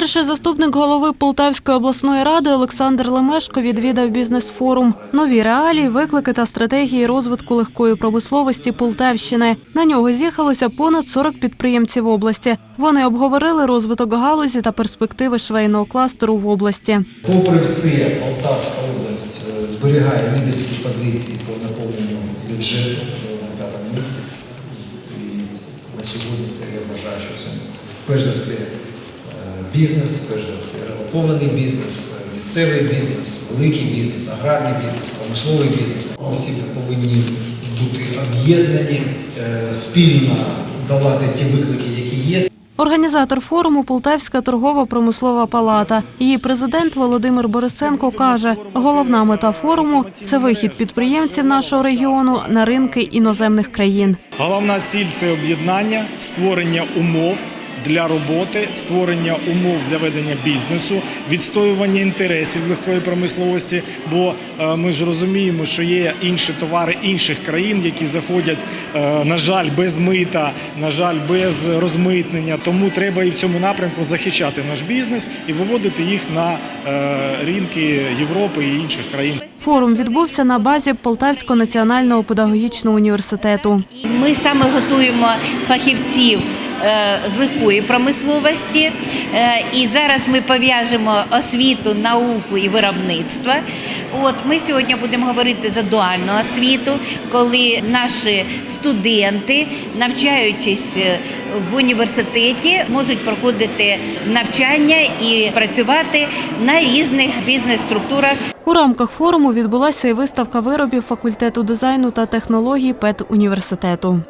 Перший заступник голови Полтавської обласної ради Олександр Лемешко відвідав бізнес-форум. Нові реалії, виклики та стратегії розвитку легкої промисловості Полтавщини. На нього з'їхалося понад 40 підприємців області. Вони обговорили розвиток галузі та перспективи швейного кластеру в області. Попри все, Полтавська область е, зберігає лідерські позиції по наповненню бюджету на п'ятому місці. І на сьогодні це я вважаю, що це перш за все бізнес, перш за все релокований бізнес, місцевий бізнес, великий бізнес, аграрний бізнес, промисловий бізнес. Всі повинні бути об'єднані, е, спільно давати ті виклики, які є, Організатор форуму Полтавська торгово-промислова палата. Її президент Володимир Борисенко каже, головна мета форуму це вихід підприємців нашого регіону на ринки іноземних країн. Головна ціль це об'єднання, створення умов для роботи, створення умов для ведення бізнесу, відстоювання інтересів легкої промисловості. Бо е, ми ж розуміємо, що є інші товари інших країн, які заходять, е, на жаль, без мита, на жаль, без розмитнення. Тому треба і в цьому напрямку захищати наш бізнес і виводити їх на е, ринки Європи і інших країн. Форум відбувся на базі Полтавського національного педагогічного університету. Ми саме готуємо фахівців з легкої промисловості, Е, і зараз ми пов'яжемо освіту, науку і виробництво. От ми сьогодні будемо говорити за дуальну освіту, коли наші студенти, навчаючись е, в університеті, можуть проходити навчання і працювати на різних бізнес-структурах. У рамках форуму відбулася і виставка виробів факультету дизайну та технологій педуніверситету.